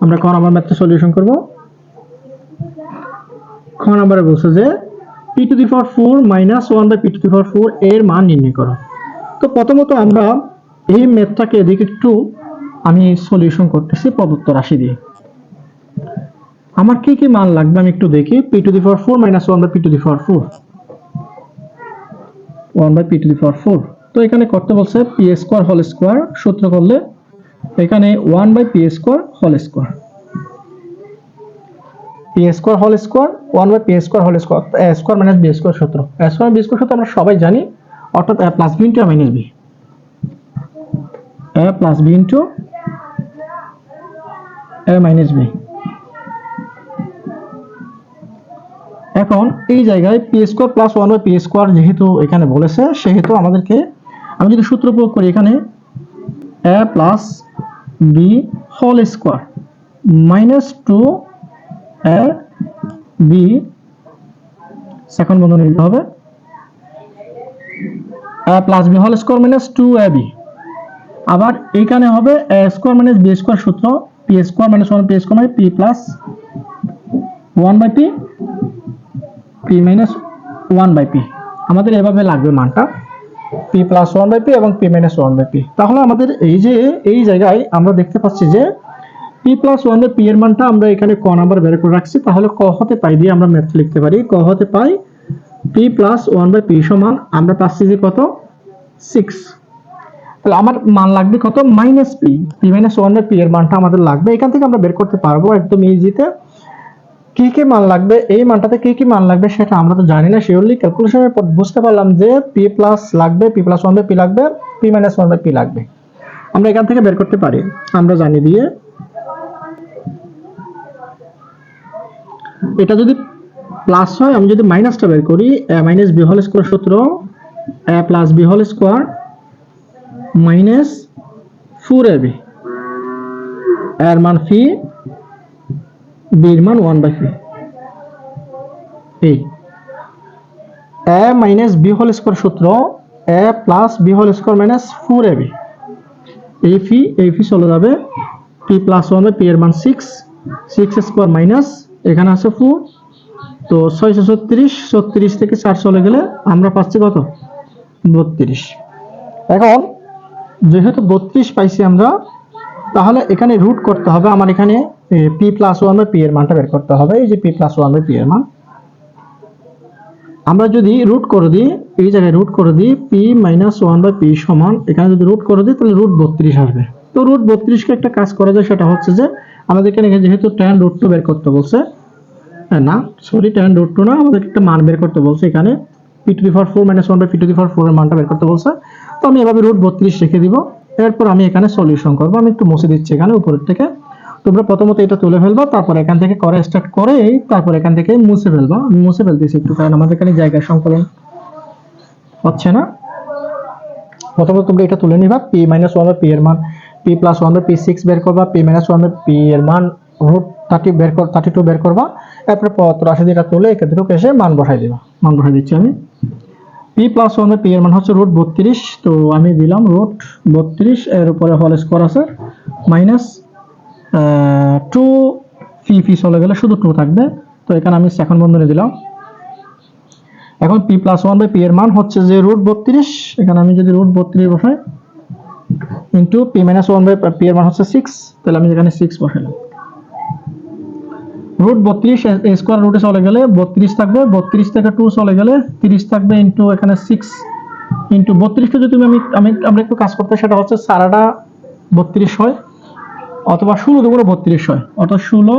আমরা ক নাম্বার ম্যাথটা সলিউশন করব? খ নাম্বারে বলছে যে P to the power four minus one by P to the power four এর মান নির্ণয় করো। তো প্রথমত আমরা এই ম্যাথটাকে এদিকে একটু আমি সলিউশন করতেছি প্রদত্ত রাশি দিয়ে। আমার কি কি মান লাগবে আমি একটু দেখি। P to the power four minus one by P to the power four one by P to the power four তো এখানে করতে বলছে পি স্কোয়ার হোল স্কোয়ার সূত্র করলে এখানে one by P square whole square. P square whole square one by P square whole square square minus B square সূত্র। Square B square সূত্র আমরা সবাই জানি অর্থাৎ A plus B into minus B A plus B into A minus B এখন এই জায়গায় P square plus one by P square যেহেতু এখানে বলেছে সেহেতু আমাদেরকে আমি যদি সূত্র প্রয়োগ করি এখানে A plus B whole square minus two A B second বন্ধ নিতে হবে। Plus B whole square minus two A B আবার এইখানে হবে A square minus B square সূত্র P square minus one P square মানে P plus one by P P minus one by P আমাদের এভাবে লাগবে মানটা। P plus one by P এবং P minus one by P তাহলে আমাদের এই যে, এই জায়গায় আমরা দেখতে পাচ্ছি যে P plus one by P এর মানটা আমরা এখানে ক নাম্বার বের করে রাখছি। তাহলে ক হতে পাই দিয়ে আমরা ম্যাথ লিখতে পারি। ক হতে পাই P plus one by P সমান আমরা পাচ্ছি যে কত? সিক্স তাহলে আমার মান লাগবে কত? Minus P P minus one by P এর মানটা আমাদের লাগবে। এখান থেকে আমরা বের করতে পারব একদম ইজিতে কি কি মান লাগবে, এই মানটাতে কি কি মান লাগবে সেটা আমরা তো জানি না। শিওরলি ক্যালকুলেশনের পর বুঝতে পারলাম যে পি প্লাস লাগবে P plus one by P লাগবে P minus one by P লাগবে। আমরা এখান থেকে বের করতে পারি। আমরা জানি দিয়ে এটা যদি প্লাস হয়, আমি যদি মাইনাসটা বের করি, A minus B whole square সূত্র, A plus B whole square minus four A B এর মান ফি বির মান ওয়ান বাই ফি এই A minus B whole square সূত্র A plus B whole square minus four A B এই P এই P চলে যাবে P plus one by P এর মান সিক্স সিক্স স্কোয়ার মাইনাস এখানে আছে ফোর তো ছয়শো ছত্রিশ ছত্রিশ থেকে চার চলে গেলে আমরা পাচ্ছি কত? বত্রিশ। এখন যেহেতু বত্রিশ পাইছি আমরা, তাহলে এখানে রুট করতে হবে আমার এখানে P plus one by P এর মানটা বের করতে হবে। এই যে P plus one by P এর মান। আমরা যদি রুট করে দিই এই জায়গায় রুট করে দিই P minus one by P সমান এখানে যদি রুট করে দিই তাহলে রুট বত্রিশ আসবে। তো রুট বত্রিশকে একটা কাজ করা যায় সেটা হচ্ছে যে আমাদের এখানে যেহেতু ট্যান রুট টু বের করতে বলছে হ্যাঁ, না সরি ট্যান রুট টু না আমাদের একটা মান বের করতে বলছে এখানে P to the power four minus one by P to the power four এর মানটা বের করতে বলছে। তো আমি এভাবে রুট বত্রিশ রেখে দিব এরপর আমি এখানে সলিউশন করব আমি একটু মুছে দিচ্ছি এখানে উপরের থেকে। তোমরা প্রথমত এটা তুলে ফেলবা, তারপর এখান থেকে করে স্টার্ট করে তারপর এখান থেকে মুছে ফেলবা। আমি মুছে ফেলতেছি একটু, কারণ আমাদের এখানে জায়গা সংকলন হচ্ছে না। প্রথমত তোমরা এটা তুলে নিবা পি মাইনাস ওয়ান পি এর মান P plus one P six বের করবা পি মাইনাস ওয়ান পি এর মান রুট থার্টি বের কর থার্টি টু বের করবা, এরপরে পত্র রাশি দিয়ে এটা তুলে একে দুটো এসে মান বসাই দিবা। মান বসাই দিচ্ছি আমি। পি প্লাস ওয়ান পি এর মান হচ্ছে রুট বত্রিশ, তো আমি দিলাম রুট বত্রিশ, এর উপরে হল স্কোয়ার আছে মাইনাস টু ফি ফি চলে গেলে শুধু টু থাকবে। তো এখানে আমি সেকেন্ড বন্ধনী দিলাম। এখন P plus one by P এর মান হচ্ছে যে রুট বত্রিশ। এখানে আমি যদি রুট বত্রিশ বসাই into P minus one by P এর মান হচ্ছে সিক্স তাহলে আমি এখানে সিক্স বসাইলাম রুট বত্রিশ স্কোয়ার রুটে চলে গেলে বত্রিশ থাকবে। বত্রিশ থেকে টু চলে গেলে তিরিশ থাকবে ইন্টু এখানে সিক্স ইন্টু বত্রিশটা যদি আমি আমি আমরা একটু কাজ করতে সেটা হচ্ছে সারাটা বত্রিশ হয়। অথবা ষোলো দুগুণে বত্রিশ হয়, অর্থাৎ ষোলো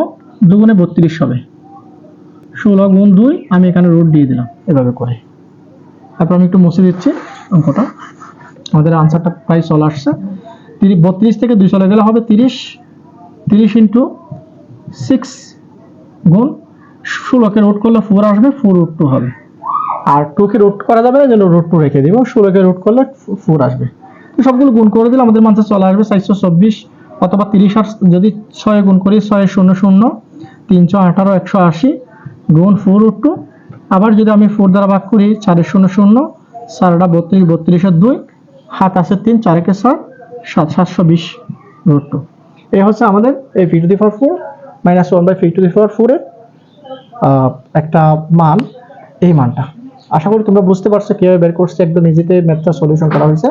দুগুণে বত্রিশ হবে। ষোলো গুণ দুই, আমি এখানে রুট দিয়ে দিলাম, এভাবে করে। তারপর আমি একটু মুছে দিচ্ছি অঙ্কটা। আমাদের আনসারটা প্রায় চলে আসছে। তিরিশ বত্রিশ থেকে দুই চলে গেলে হবে তিরিশ। তিরিশ ইন্টু সিক্স গুণ ষোলোকে রুট করলে ফোর আসবে ফোর রুট টু হবে। আর টুকে রুট করা যাবে না, যেন রুট টু রেখে দিব। ষোলোকে রুট করলে ফোর আসবে। সবগুলো গুণ করে দিলে আমাদের মানটা চলে আসবে চারশো চব্বিশ। অথবা তিরিশ আর যদি ছয় গুণ করি, ছয় শূন্য শূন্য, তিনশো আঠারো, একশো আশি, গুণ ফোর রুট টু আবার যদি আমি ফোর দ্বারা ভাগ করি চারের শূন্য শূন্য, চারটা বত্রিশ বত্রিশের দুই হাত আছে তিন চারেকে ছয়, সাত, সাতশো বিশ রুট টু এই হচ্ছে আমাদের এই P to the power four minus one by P to the power ফোরের একটা মান, এই মানটা। আশা করি তোমরা বুঝতে পারছ কীভাবে বের করছে, একদম ইজিতে ম্যাথটা সলিউশন করা হয়েছে।